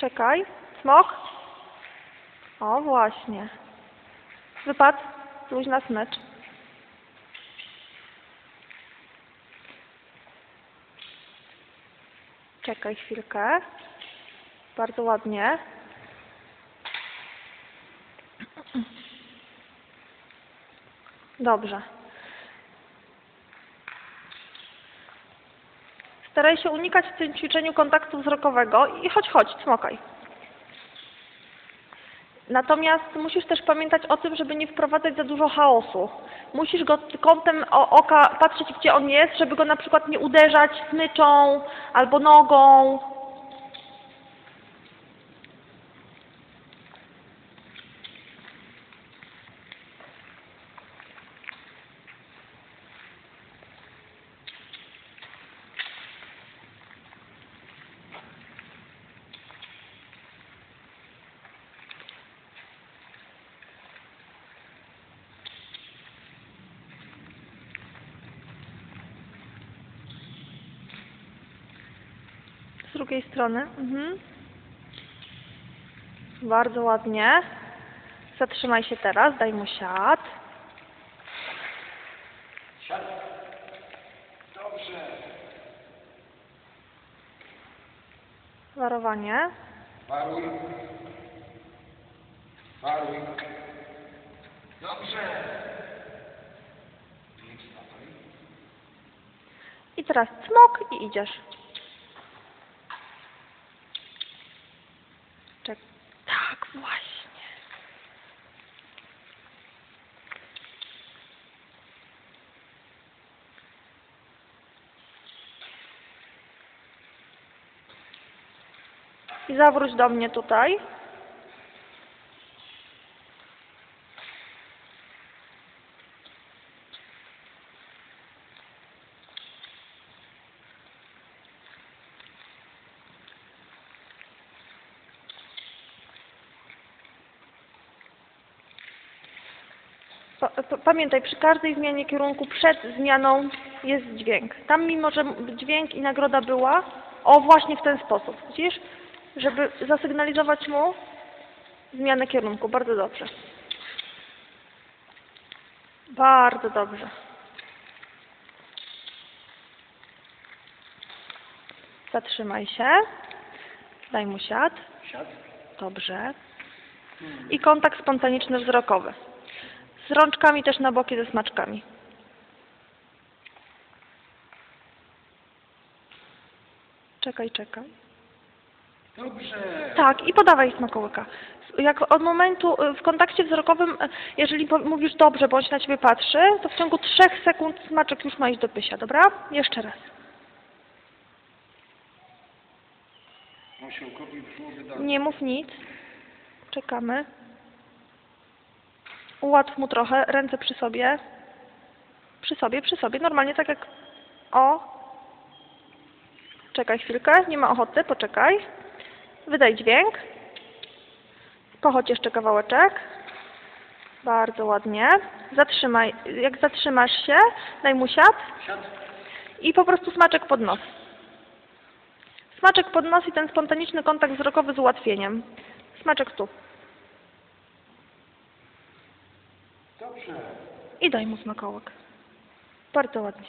Czekaj. Smok. O, właśnie. Wypad. Luźna smycz. Czekaj chwilkę. Bardzo ładnie. Dobrze. Staraj się unikać w tym ćwiczeniu kontaktu wzrokowego i chodź, chodź, smokaj. Natomiast musisz też pamiętać o tym, żeby nie wprowadzać za dużo chaosu. Musisz go kątem oka patrzeć, gdzie on jest, żeby go na przykład nie uderzać smyczą albo nogą. Z drugiej strony. Mhm. Bardzo ładnie. Zatrzymaj się teraz, daj mu siad. Siad. Dobrze. Warowanie. Waruj. Waruj. Dobrze. I teraz cmok i idziesz. Czek. Tak, właśnie. I zawróć do mnie tutaj. Pamiętaj, przy każdej zmianie kierunku przed zmianą jest dźwięk. Tam mimo, że dźwięk i nagroda była, o właśnie w ten sposób, widzisz? Żeby zasygnalizować mu zmianę kierunku. Bardzo dobrze. Bardzo dobrze. Zatrzymaj się. Daj mu siad. Siad. Dobrze. I kontakt spontaniczny wzrokowy. Z rączkami też na boki ze smaczkami. Czekaj, czekaj. Dobrze. Tak, i podawaj smakołyka. Jak od momentu y, w kontakcie wzrokowym, y, jeżeli mówisz dobrze, bądź na ciebie patrzy, to w ciągu trzech sekund smaczek już ma iść do pysia, dobra? Jeszcze raz. Osiołkowi brzuch da. Nie mów nic. Czekamy. Ułatw mu trochę, ręce przy sobie. Przy sobie, przy sobie, normalnie tak jak... O. Czekaj chwilkę, nie ma ochoty, poczekaj. Wydaj dźwięk. Pochodź jeszcze kawałeczek. Bardzo ładnie. Zatrzymaj, jak zatrzymasz się, daj mu siad Siad. i po prostu smaczek pod nos. Smaczek pod nos i ten spontaniczny kontakt wzrokowy z ułatwieniem. Smaczek tu. Dobrze. I daj mu smakołek. Bardzo ładnie.